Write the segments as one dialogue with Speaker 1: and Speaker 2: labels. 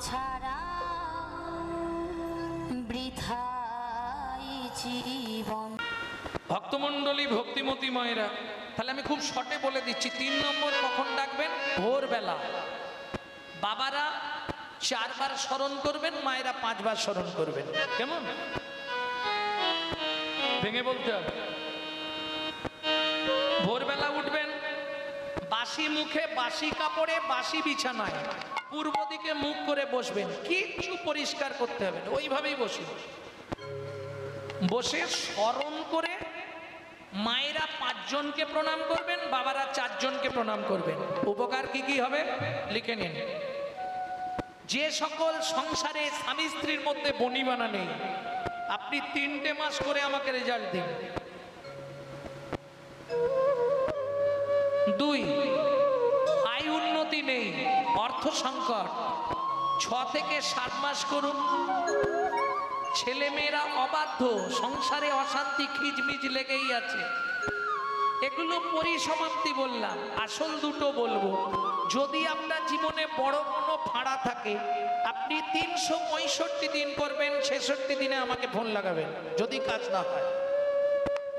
Speaker 1: ছাড়া বৃথাই জীবন।
Speaker 2: ভক্তমণ্ডলী, ভক্তিমতী মায়েরা, তাহলে আমি খুব শর্টে বলে দিচ্ছি, তিন নম্বর কখন ডাকবেন? ভোরবেলা। বাবারা চারবার স্মরণ করবেন, মায়েরা পাঁচবার স্মরণ করবেন। কেমন? ভেঙে বলতে হবে। বাসি মুখে বাসি কাপড়ে বাসি বিছানায়। পূর্ব দিকে মুখ করে বসবেন। কিচ্ছু পরিষ্কার করতে হবে ওইভাবেই বসুন বসে স্মরণ করে মায়েরা পাঁচজনকে প্রণাম করবেন, বাবারা চারজনকে প্রণাম করবেন। উপকার কি কি হবে? লিখে নিন। যে সকল সংসারে স্বামী স্ত্রীর মধ্যে বনিবানা নেই, আপনি তিনটে মাস করে আমাকে রেজাল্ট দিন। দুই অর্থ সংকট। ছ থেকে সাত মাস করুন। ছেলে মেয়েরা অবাধ্য, সংসারে অশান্তি, খিচমিচ লেগেই আছে। এগুলো পরিসমাপ্তি বললাম, আসল দুটো বলব। যদি আপনার জীবনে বড় কোনো ফাঁড়া থাকে, আপনি তিনশো পঁয়ষট্টি দিন করবেন, ছেষট্টি দিনে আমাকে ফোন লাগাবেন, যদি কাজ না হয়।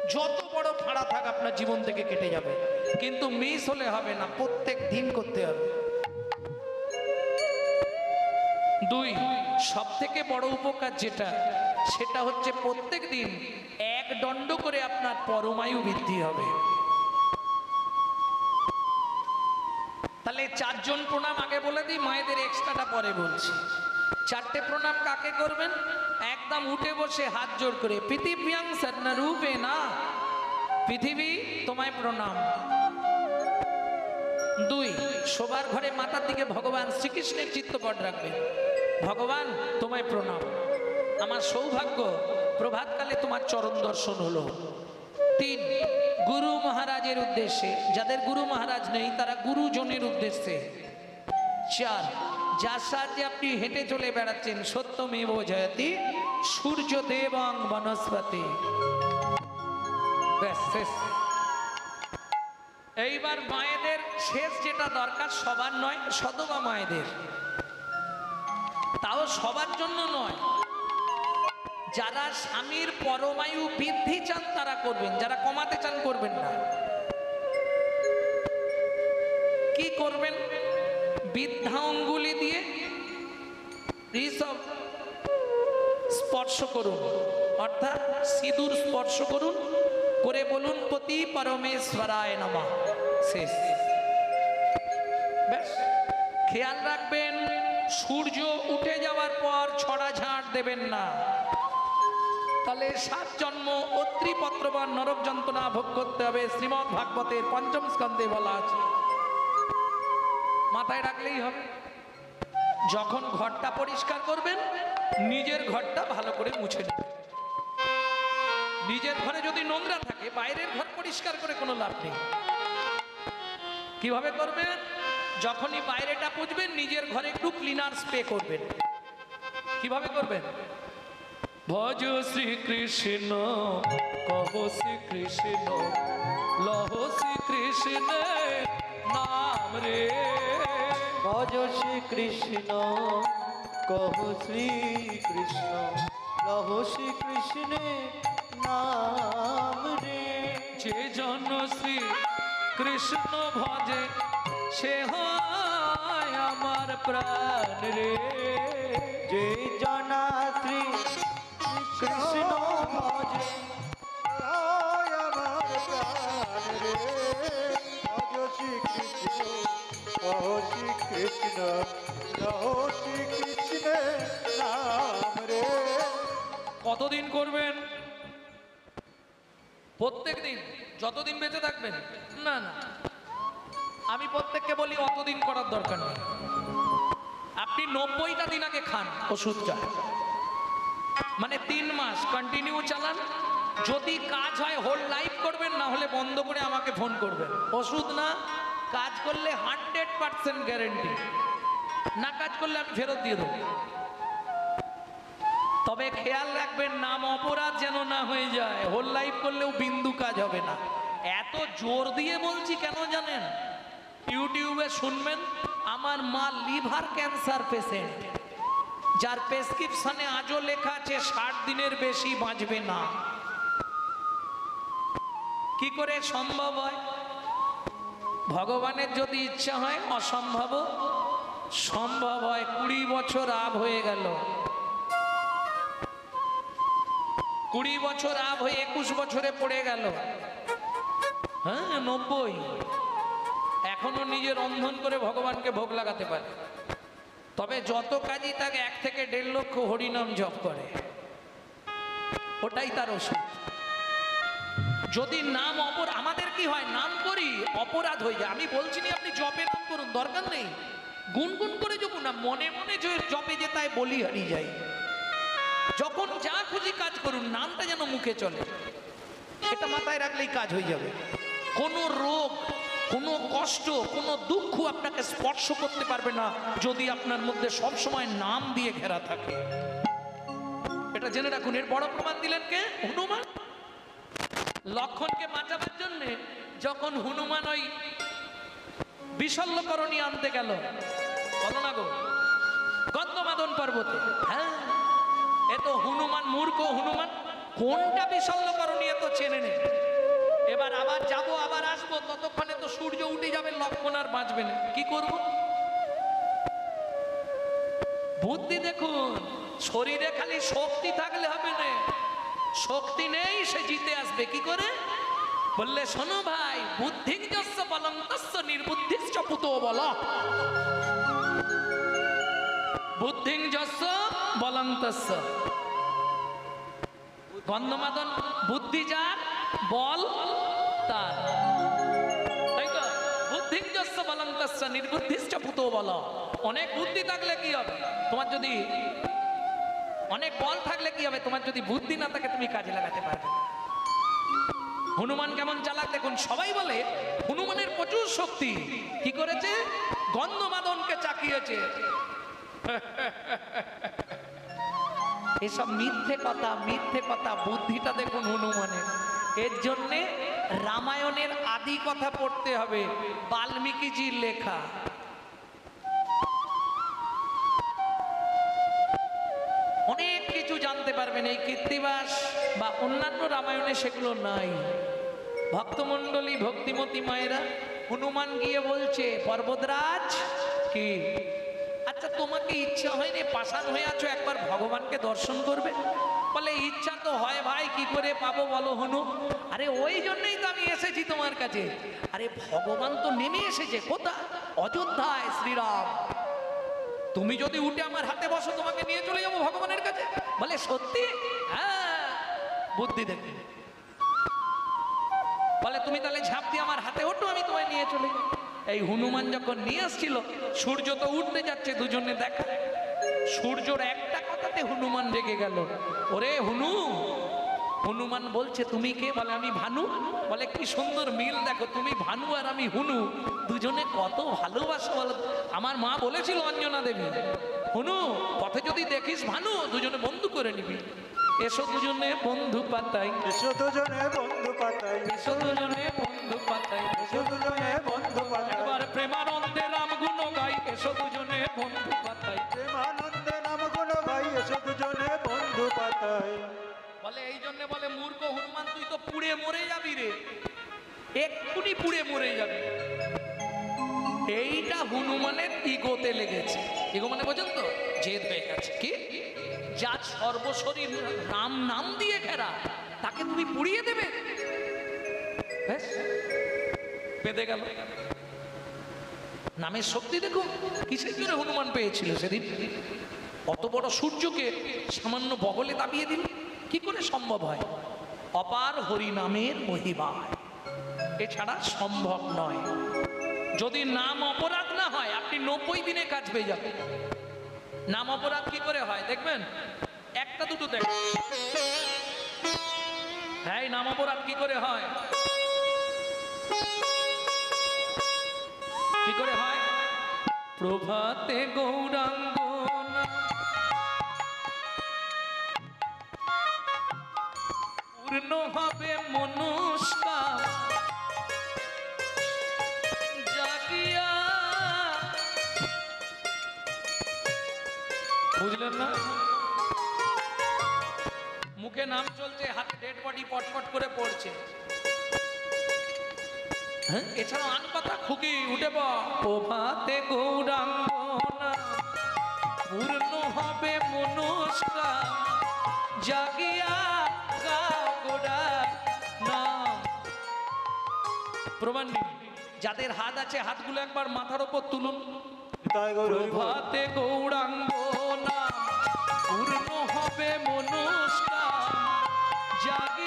Speaker 2: যত বড় ফাঁড়া থাক, আপনার জীবন থেকে কেটে যাবে। কিন্তু মিস হলে হবে না, প্রত্যেক দিন করতে হবে। দুই সব থেকে বড় উপকার যেটা, সেটা হচ্ছে প্রত্যেক দিন এক দণ্ড করে আপনার পরমায়ু বৃদ্ধি হবে। তাহলে চারজন প্রণাম আগে বলে দিই, মায়েদের এক্সট্রাটা পরে বলছি। চারটে প্রণাম কাকে করবেন? একদম উঠে বসে হাত জোর করে রূপে না। পৃথিবী, তোমায় প্রণাম। দুই, শোবার ঘরে মাথার দিকে ভগবান শ্রীকৃষ্ণের চিত্তপট রাখবেন। ভগবান, তোমায় প্রণাম। আমার সৌভাগ্য, প্রভাতকালে তোমার চরণ দর্শন হলো। তিন, গুরু মহারাজের উদ্দেশ্যে, যাদের গুরু মহারাজ নেই, তারা গুরুজনের উদ্দেশ্যে। চার, যার সাহায্যে আপনি হেঁটে চলে বেড়াচ্ছেন, সত্যমেব জয়তি সূর্য দেবং বনস্পতি। ব্যাস, শেষ। এইবার মায়েদের শেষ যেটা দরকার, সবার নয় সদবা মায়েদের। তাও সবার জন্য নয়। যারা স্বামীর পরমায়ু বৃদ্ধি চান, তারা করবেন। যারা কমাতে চান, করবেন না। কি করবেন? বৃদ্ধা অঙ্গুলি দিয়ে ঋষভ স্পর্শ করুন। অর্থাৎ সিঁদুর স্পর্শ করুন। করে বলুন, পতি পরমেশ্বরায় নমঃ। শেষ। ব্যাস। খেয়াল রাখবেন, সূর্য উঠে যাওয়ার পর ছড়া ঝাঁট দেবেন না। তাহলে সাত জন্ম অত্রিপত্র বা নরক যন্ত্রণা ভোগ করতে হবে। শ্রীমৎ ভাগবতের পঞ্চম স্কন্ধে বলা আছে। মাথায় রাখলেই হবে। যখন ঘরটা পরিষ্কার করবেন, নিজের ঘরটা ভালো করে মুছে নেবেন। নিজের ঘরে যদি নোংরা থাকে, বাইরের ঘর পরিষ্কার করে কোনো লাভ নেই। কীভাবে করবেন? যখনই বাইরেটা পুজবেন, নিজের ঘরে একটু ক্লিনার স্প্রে করবেন। কীভাবে করবেন? ভজ শ্রীকৃষ্ণ কহ শ্রীকৃষ্ণ লহ শ্রীকৃষ্ণ নাম রে।
Speaker 3: ভজ শ্রী কৃষ্ণ কহ শ্রী কৃষ্ণ লহ শ্রী কৃষ্ণ নাম রে।
Speaker 2: যে জন শ্রী কৃষ্ণ ভজে সে হয় আমার প্রাণ রে।
Speaker 3: যে জনা শ্রী কৃষ্ণ ভজ।
Speaker 4: আমার প্রাণ রে। ভজ শ্রী কৃষ্ণ কহ শ্রী কৃষ্ণ কহ শ্রী কৃষ্ণ নাম রে।
Speaker 2: কতদিন করবেন? প্রত্যেক দিন যতদিন বেঁচে থাকবেন? না না। আমি প্রত্যেককে বলি অতদিন করার দরকার নেই। নব্বইটা দিন আগে খান। ওষুধটা মানে তিন মাস। কন্টিনিউ চালান। যদি কাজ হয় হোল লাইফ করবেন না হলে বন্ধ করে আমাকে ফোন করবেন। ওষুধ না কাজ করলে হান্ড্রেড পার্সেন্ট গ্যারেন্টি না কাজ করলে আমি ফেরত দিয়ে দেবো। তবে খেয়াল রাখবেন নাম অপরাধ যেন না হয়ে যায়। হোল লাইফ করলেও বিন্দু কাজ হবে না। এত জোর দিয়ে বলছি কেন জানেন? ইউটিউবে শুনবেন আমার মা লিভার ক্যান্সার পেশেন্ট, যার প্রেসক্রিপশনে আজও লেখা আছে, ষাট দিনের বেশি বাঁচবে না। কি করে সম্ভব হয়? ভগবানের যদি ইচ্ছা হয়, অসম্ভব। সম্ভব হয়, কুড়ি বছর আব হয়ে গেল। কুড়ি বছর আব হয়ে একুশ বছরে পড়ে গেল। হ্যাঁ নব্বই। এখনও নিজের রন্ধন করে ভগবানকে ভোগ লাগাতে পারে। তবে যত কাজই তাকে এক থেকে দেড় লক্ষ হরিনাম জপ করে, ওটাই তার ওষুধ। যদি নাম অপর, আমাদের কি হয়? নাম করি, অপরাধ হয়ে যায়। আমি বলছি না আপনি জপে নাম করুন, দরকার নেই। গুনগুন করে যখন না, মনে মনে জপে যে তাই বলি হারিয়ে যাই যখন যা খুশি কাজ করুন, নামটা যেন মুখে চলে। এটা মাথায় রাখলেই কাজ হয়ে যাবে। কোনো রোগ কোনো কষ্ট, কোনো দুঃখ আপনাকে স্পর্শ করতে পারবে না যদি আপনার মধ্যে সব সময় নাম দিয়ে ঘেরা থাকে। এটা জেনে রাখুন, এর বড় প্রমাণ দিলেন কে? হনুমান। লক্ষণকে বাঁচাবার জন্য যখন হনুমান ওই বিশল্যকরণী আনতে গেল, বলো না গো গন্ধমাদন পর্বতে হ্যাঁ? এ তো হনুমান মূর্খ হনুমান, কোনটা বিশল্যকরণী এ তো চেনে নেই। এবার আবার যাব, আবার আসব। ততক্ষণে তো সূর্য উঠে যাবে, লক্ষণ আর বাঁচবে না। কি করব? বুদ্ধি দেখুন, শরীরে খালি শক্তি থাকলে হবে না। শক্তি নেই, সে জিতে আসবে। কি করে? বললে, শোনো ভাই বুদ্ধি যস্য বলং। বুদ্ধিং যস্য বলং তস্য। গন্ধমাদন, বুদ্ধি যার, বল তাই তো অনেক বুদ্ধি থাকলে কি হবে? তোমার যদি অনেক থাকলে কি হবে? তোমার যদি বুদ্ধি না থাকে, তুমি কাজে লাগাতে পারবে হনুমান কেমন চালাক, দেখুন, সবাই বলে, হনুমানের প্রচুর শক্তি। কি করেছে? গন্ধমাদনকে চাকিয়েছে। এসব মিথ্যে কথা মিথ্যে কথা, বুদ্ধিটা দেখুন হনুমানের। এর জন্যে রামায়ণের আদি কথা পড়তে হবে, বাল্মীকিজির লেখা। অনেক কিছু জানতে পারবেন, এই কীর্তিবাস বা অন্যান্য রামায়ণে সেগুলো নাই। ভক্তমণ্ডলী, ভক্তিমতী মায়েরা হনুমান গিয়ে বলছে, পর্বতরাজ, কি? আচ্ছা তোমাকে ইচ্ছা হয়নি, পাষাণ হয়ে আছো, একবার ভগবানকে দর্শন করবে? বলে, ইচ্ছা তো হয় ভাই, কি করে পাবো বলো হনু? আরে, ওই জন্যই তো আমি এসেছি তোমার কাছে। আরে, ভগবান তো নেমে এসেছে, কোথা? অযোধ্যায়, শ্রীরাম। তুমি যদি উঠে আমার হাতে বসো, তোমাকে নিয়ে চলে যাব ভগবানের কাছে। বলে, সত্যি? হ্যাঁ বুদ্ধি দেখে। বলে, তুমি তাহলে ঝাঁপ দিয়ে আমার হাতে ওঠো, আমি তোমায় নিয়ে চলে যাব। এই হনুমান যখন নিয়ে আসছিল, সূর্য তো উঠতে যাচ্ছে দুজনে দেখা সূর্যর একটা কথাতে হনুমান রেগে গেল। ওরে হনু হনুমান বলছে তুমি কে? বলে আমি ভানু। বলে কি সুন্দর মিল দেখো তুমি ভানু আর আমি হুনু। দুজনে কত ভালোবাসো বলো। আমার মা বলেছিল অঞ্জনা দেবী হুনু পথে যদি দেখিস ভানু দুজনে বন্ধু করে নিবি। এসো দুজনে বন্ধু পাতাই।
Speaker 4: এসো দুজনে বন্ধু পাতাই।
Speaker 2: এসো দুজনে বন্ধু পাতাই।
Speaker 4: এসো দুজনে বন্ধু পাতাই।
Speaker 2: একবার প্রেমানন্দে রাম গুণ গাই। এসো দুজনে বন্ধু পাতাই।
Speaker 4: প্রেমানন্দে বন্ধু পাতাই
Speaker 2: বলে, এই জন্য বলে, মূর্খ হনুমান, তুই তো পুড়ে মরে যাবি রে। এক্ষুনি পুড়ে মরে যাবি। এইটা হনুমানের ইগোতে লেগেছে। ইগো মানে বোঝেন তো? জেদ হয়ে গেছে। কি? যা সর্বশরীর রাম নাম দিয়ে ঘেরা, তাকে তুমি পুড়িয়ে দেবে। গেল। নামের শক্তি দেখুন, কিসের জন্য হনুমান পেয়েছিল সেদিন? অত বড় সূর্যকে সামান্য বগলে দাবিয়ে দিল কি করে সম্ভব হয়? অপার হরিনামের মহিমায়। এছাড়া সম্ভব নয়। যদি নাম অপরাধ না হয়, আপনি নব্বই দিনে কাজ পেয়ে যাবেন। নাম অপরাধ কি করে হয় দেখবেন? একটা দুটো দেখ। হ্যাঁ নাম অপরাধ কি করে হয়? কি করে হয়? প্রভাতে গৌরাঙ্গ পূর্ণ হবে মনুষ্কা জাগিয়া বুঝলেন না? মুখে নাম চলছে, হাতে ডেড বডি পটপট করে পড়ছে। হ্যাঁ এছাড়াও আন খুকি উঠে পাতে গৌরাঙ্গনা পূর্ণ হবে জাগিয়া প্রমাণ নিন যাদের হাত আছে হাতগুলো একবার মাথার ওপর তুলুন। প্রভাতে গৌরাঙ্গ নাম পূর্ণ হবে মনস্কার জাগিয়া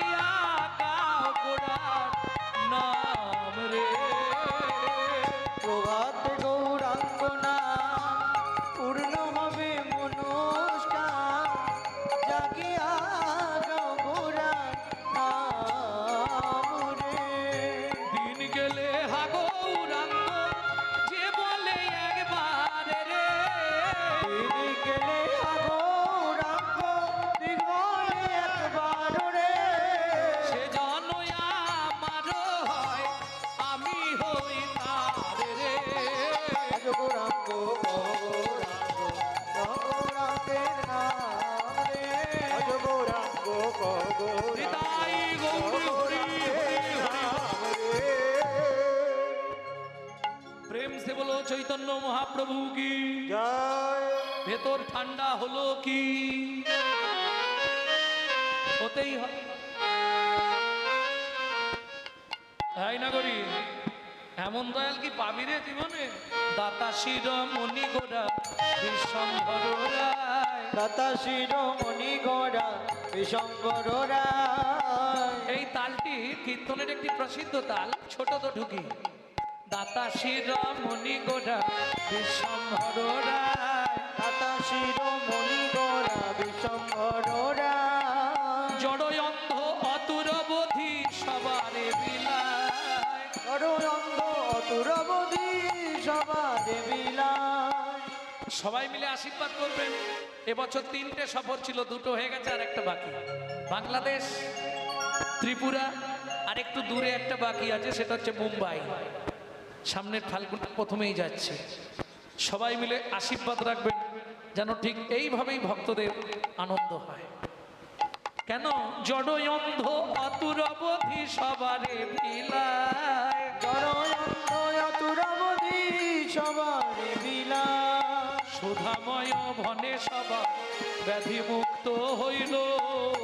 Speaker 2: চৈতন্য মহাপ্রভু কি? ভেতর ঠান্ডা হলো কি? হতেই হয় না করি এমন দয়াল কি পাবি রে জীবনে? দাতা শির মণি গোড়া বিশ্বম্ভর রায়।
Speaker 3: দাতা শিরোমণি গড়া বিশঙ্কর রায়।
Speaker 2: এই তালটি কীর্তনের একটি প্রসিদ্ধ তাল ছোট তো ঢুকি। দাতা শির মণি গোড়া বিশ্বম্ভর রায়
Speaker 3: দাতা শিরোমণি গড়া বিশঙ্কর রায়
Speaker 2: জড়য়ন্ধ অতুর বোধি সবারে বিলায়।
Speaker 3: করুণন্দ অতুরবধি সবার বিলায়।
Speaker 2: সবাই মিলে আশীর্বাদ করবেন। এবছর তিনটে সফর ছিল দুটো হয়ে গেছে আর একটা বাকি। বাংলাদেশ ত্রিপুরা আর একটু দূরে একটা বাকি আছে সেটা হচ্ছে মুম্বাই। সামনের ফাল্গুন প্রথমেই যাচ্ছে। সবাই মিলে আশীর্বাদ রাখবেন যেন ঠিক এইভাবেই ভক্তদের আনন্দ হয়। কেন? জড়য়ন্ধ অতুর অবধি সবারে বিলায়।
Speaker 3: অতুরবধি সবার বিলায়।
Speaker 2: সুধাময় ভনে সবার ব্যাধি মুক্ত হইল।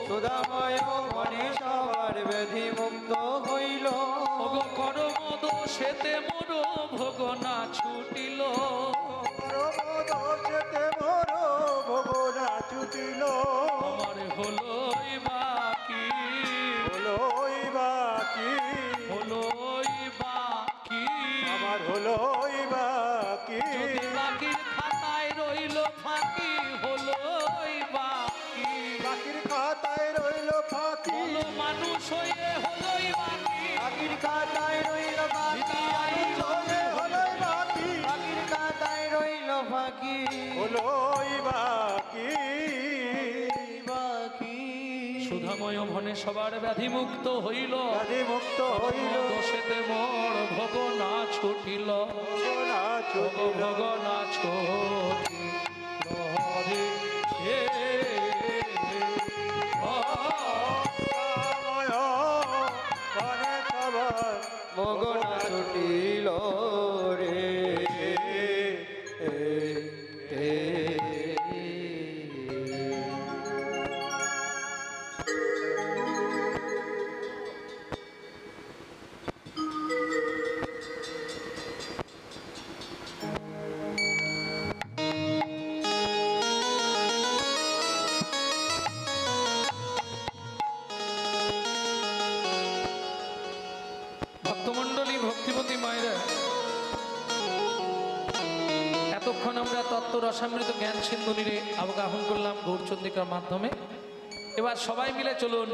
Speaker 3: সুধাময় মনে সবার ব্যাধি মুক্ত হইল।
Speaker 2: করম দোষেতে মোর ভোগ না ছুটিল।
Speaker 4: পরম দোষেতে
Speaker 2: ভনে ব্যাধিমুক্ত ব্যাধি মুক্ত হইল।
Speaker 4: মুক্ত হইল।
Speaker 2: দোষেতে মোর ভোগ না ছুটিল
Speaker 4: ভগনা
Speaker 2: ভোগ না ছুটিল জ্ঞান অবগাহন করলাম গৌরচন্দ্রিকার মাধ্যমে। এবার সবাই মিলে চলুন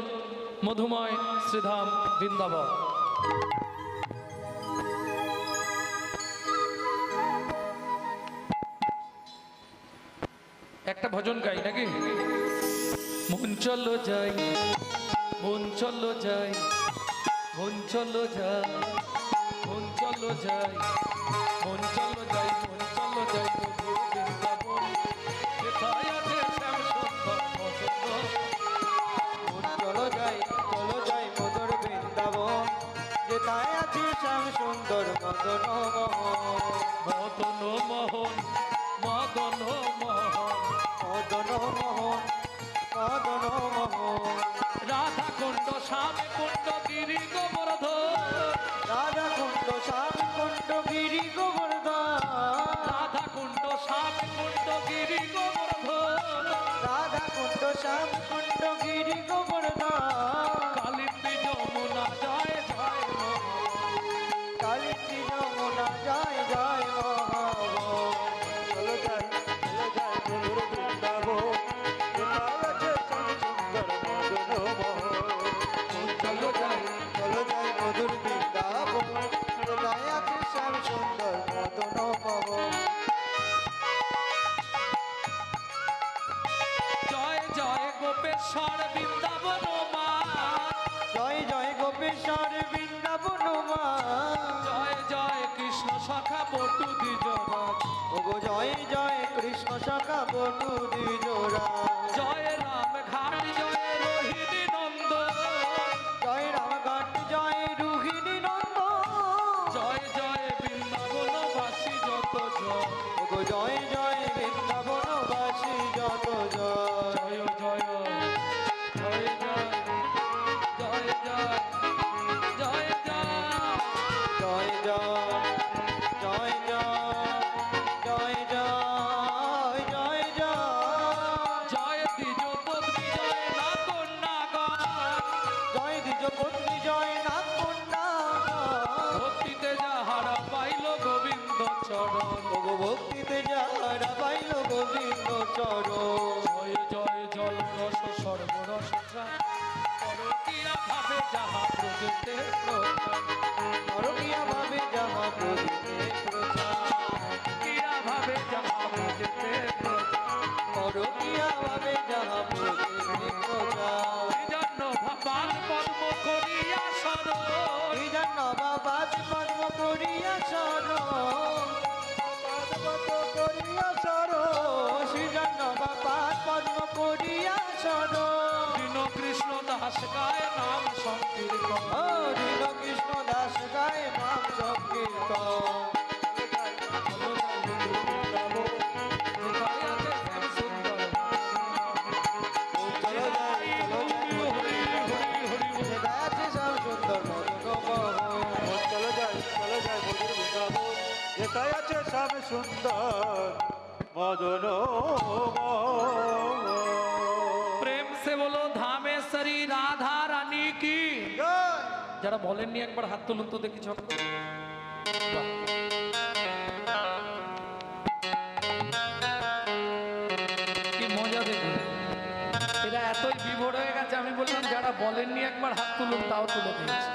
Speaker 2: মধুময় শ্রীধাম বৃন্দাবন। একটা ভজন গাই নাকি? মন চলো যাই, মন চলো যাই, মন চলো যাই, মন চলো যাই, মন চলো যাই। তোর
Speaker 3: মদন
Speaker 2: মদন মোহন মদন মোহন
Speaker 3: মদন মোহন মদন। মোহন
Speaker 2: রাধা কুণ্ড শ্যাম কুণ্ড গিরি গোবর্ধ
Speaker 3: রাধা কুণ্ড শ্যাম কুণ্ড গিরি গোবর্ধ
Speaker 2: রাধা কুণ্ড শ্যাম কুণ্ড গিরি গোবর্ধ
Speaker 3: রাধা কুণ্ড শ্যাম কুণ্ড গিরি
Speaker 4: গোবর্ধ বিশ্বর বৃন্দাবন
Speaker 2: জয় জয় কৃষ্ণ শাখা বটু
Speaker 3: দিজোরা জয় জয় কৃষ্ণ শাখা বটু দিজোরা
Speaker 2: জয় রাম ঘাট জয় গোবিন্দ
Speaker 3: চর
Speaker 2: জয় জয় জল রস সর্ব শ্যাম সুন্দর
Speaker 3: মদন
Speaker 2: প্রেম সে বলো ধামেশ্বরী রাধা রানী কি? যারা বলেননি একবার হাত তুলুন তো দেখি ছোট এতই বিভোর হয়ে গেছে আমি বললাম যারা বলেননি একবার হাত তুলুন তাও তুলে দিয়েছে।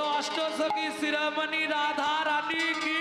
Speaker 2: बोलो अष्टसखी शिरोमणि राधा रानी
Speaker 3: की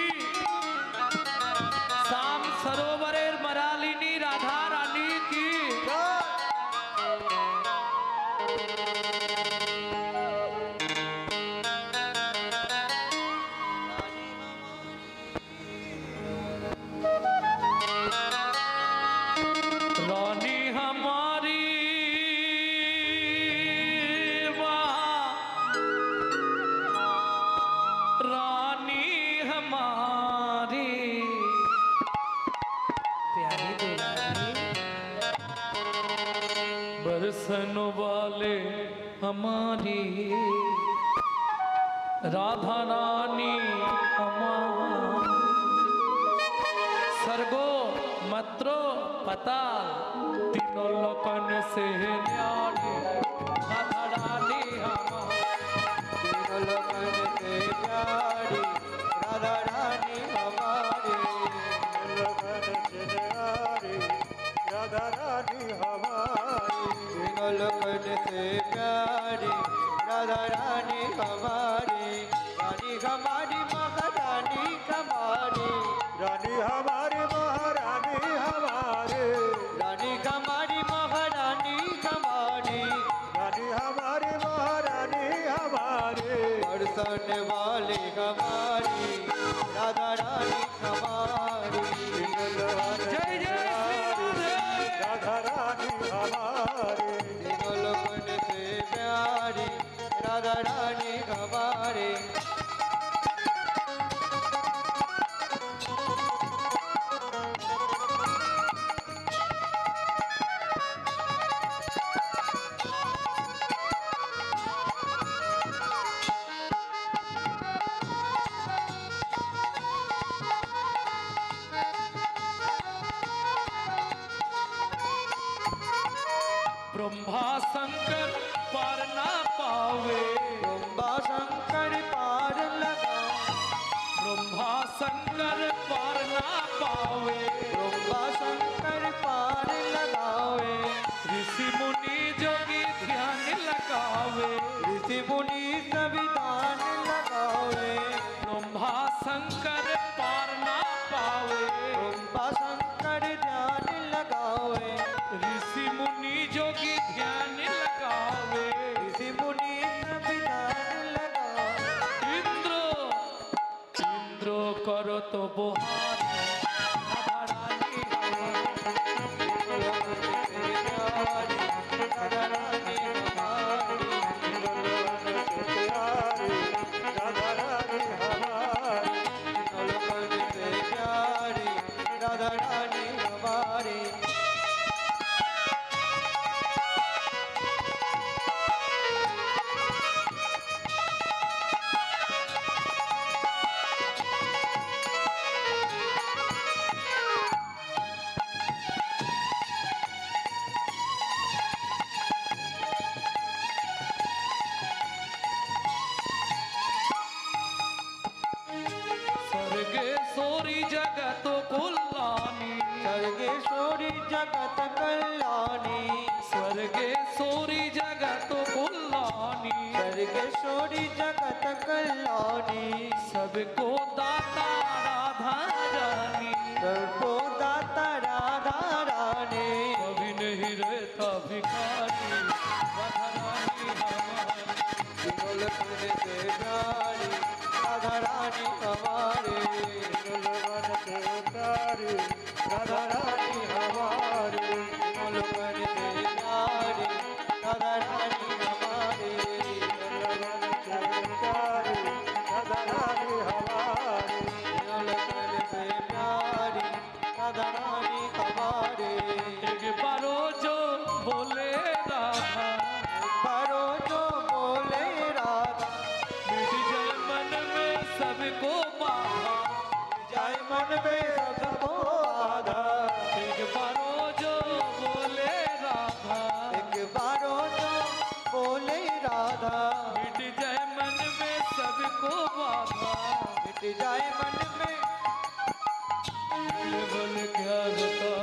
Speaker 3: করো
Speaker 2: তবু जगत
Speaker 3: कल्याणी
Speaker 2: स्वर्गेश्वरी जगत कुल्लानी
Speaker 3: सर्गेश्वरी जगत कल्याणी।
Speaker 2: सबको दाता राधा रानी।
Speaker 3: सर्वो दाता राधा रानी।
Speaker 2: कभी नहीं रहता भिखारी राधा रानी हमारी
Speaker 3: राधा रानी हमारे।
Speaker 4: राधा रानी
Speaker 3: राधा रानी हमारे
Speaker 2: एक बारो जो बोले राधा।
Speaker 3: परो जो बोले राधा।
Speaker 2: मिट जाए मन में सबको बाधा।
Speaker 3: जय मन में सबको आधा
Speaker 2: एक बारो जो बोले राधा।
Speaker 3: एक बारो जो बोले राधा।
Speaker 2: मिट जाए मन में सबको बाधा।
Speaker 3: मिट जाए मन
Speaker 2: કેવલ ક્યાં
Speaker 3: હતા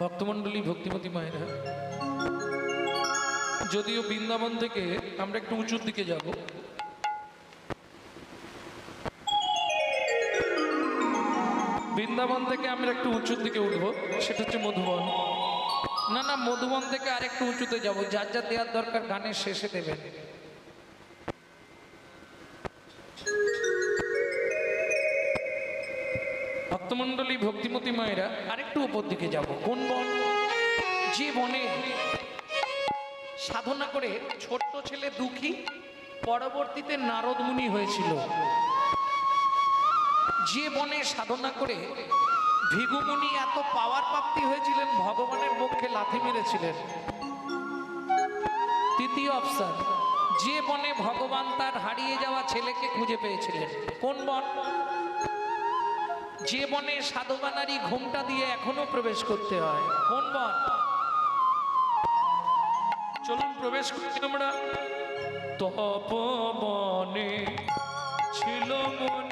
Speaker 2: ভক্তমণ্ডলী, ভক্তিমতী মায়েরা, যদিও বৃন্দাবন থেকে আমরা একটু উঁচুর দিকে যাব। বৃন্দাবন থেকে আমরা একটু উঁচুর দিকে উঠব, সেটা হচ্ছে মধুবন। না না, মধুবন থেকে আরেকটু উঁচুতে যাব, যার যা দেওয়ার দরকার গানের শেষে দেবেন। যে বনে সাধনা করে ছোট্ট ছেলে দুঃখী পরবর্তীতে নারদ মুনি হয়েছিল। যে বনে সাধনা করে ভিগুমুনি এত পাওয়ার প্রাপ্তি হয়েছিলেন, ভগবানের পক্ষে লাথি মেরেছিলেন। তৃতীয় অপশন যে বনে ভগবান তার হারিয়ে যাওয়া ছেলেকে খুঁজে পেয়েছিলেন। কোন বন? যে বনে সাধবা নারী ঘুমটা দিয়ে এখনও প্রবেশ করতে হয়। কোন বন? প্রবেশ করি আমরা তপবনে ছিল মনে